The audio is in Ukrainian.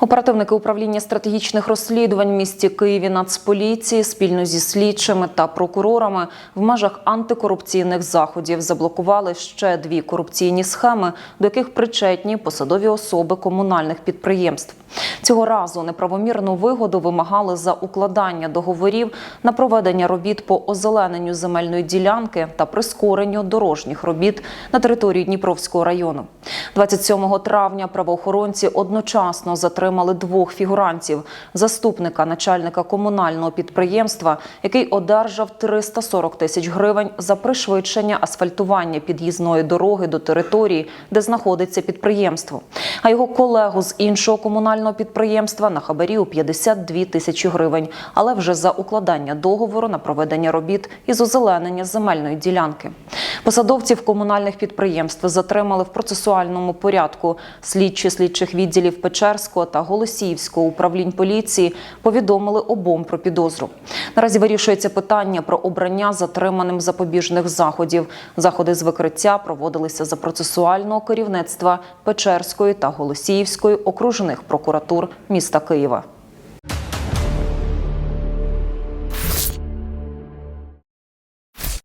Оперативники управління стратегічних розслідувань в місті Києві Нацполіції спільно зі слідчими та прокурорами в межах антикорупційних заходів заблокували ще дві корупційні схеми, до яких причетні посадові особи комунальних підприємств. Цього разу неправомірну вигоду вимагали за укладання договорів на проведення робіт по озелененню земельної ділянки та прискоренню дорожніх робіт на території Дніпровського району. 27 травня правоохоронці одночасно затримали двох фігурантів: заступника начальника комунального підприємства, який одержав 340 тисяч гривень за пришвидшення асфальтування під'їзної дороги до території, де знаходиться підприємство. А його колегу з іншого комунального підприємства на хабарі у 52 тисячі гривень, але вже за укладання договору на проведення робіт із озеленення земельної ділянки. Посадовців комунальних підприємств затримали в процесуальному порядку. Слідчі слідчих відділів Печерського та Голосіївського управлінь поліції повідомили обом про підозру. Наразі вирішується питання про обрання затриманим запобіжних заходів. Заходи з викриття проводилися за процесуального керівництва Печерської та Голосіївської окружних прокуратур міста Києва.